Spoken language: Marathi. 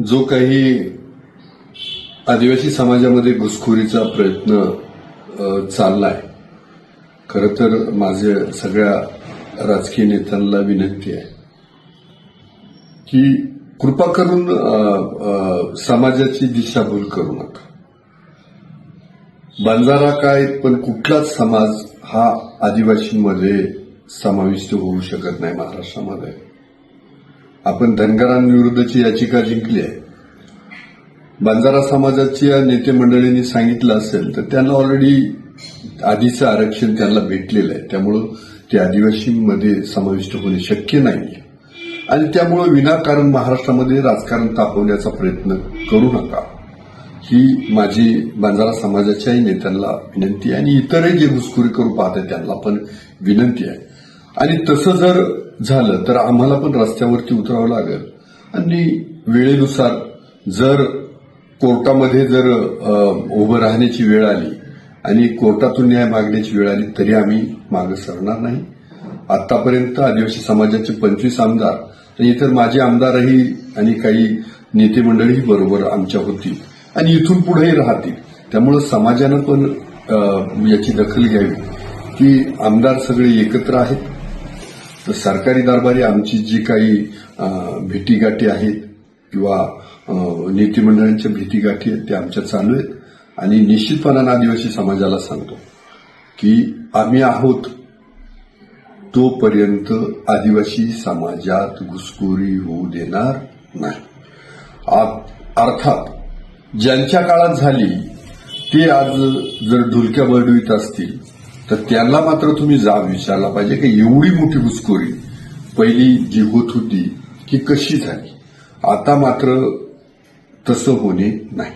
जो काही आदिवासी समाजामध्ये घुसखोरीचा प्रयत्न चाललाय खरं तर माझे सगळ्या राजकीय नेत्यांना विनंती आहे की कृपा करून समाजाची दिशाभूल करू नका. बंजारा काय पण कुठलाच समाज हा आदिवासींमध्ये समाविष्ट होऊ शकत नाही महाराष्ट्रामध्ये. आपण धनगरांविरुद्धची याचिका जिंकली आहे. बंजारा समाजाच्या नेते मंडळींनी सांगितलं असेल तर त्यांना ऑलरेडी आधीचं आरक्षण त्यांना भेटलेलं आहे. त्यामुळं ते आदिवासींमध्ये समाविष्ट होणे शक्य नाही. आणि त्यामुळं विनाकारण महाराष्ट्रामध्ये राजकारण तापवण्याचा प्रयत्न करू नका. ही माझी बंजारा समाजाच्याही नेत्यांना विनंती आहे आणि इतरही जे घुसखोरी करू पाहतात त्यांना पण विनंती आहे. आणि तसं जर झालं तर आम्हाला पण रस्त्यावरती उतरावं लागेल. आणि वेळेनुसार जर कोर्टामध्ये जर उभं राहण्याची वेळ आली आणि कोर्टातून न्याय मागण्याची वेळ आली तरी आम्ही मागे सरणार नाही. आतापर्यंत आदिवासी समाजाचे पंचवीस आमदार आणि इतर माझे आमदारही आणि काही नेते मंडळीही बरोबर आमच्या होती आणि इथून पुढेही राहतील. त्यामुळं समाजानं पण याची दखल घ्यावी की आमदार सगळे एकत्र आहेत. तर सरकारी दरबारी आमची जी काही भेटीगाठी आहेत किंवा अ, भेटीगाठी आहेत त्या आमच्या चालू आहेत. आणि निश्चितपणानं आदिवासी समाजाला सांगतो की आम्ही आहोत तोपर्यंत आदिवासी समाजात घुसखोरी होऊ देणार नाही. आ- अर्थात ज्यांच्या काळात झाली ते आज जर ढुलक्या बळडवीत असतील तर त्यांना मात्र तुम्ही जाब विचारला पाहिजे की एवढी मोठी घुसखोरी पहिली जी होत होती की कशी झाली? आता मात्र तसं होणे नाही.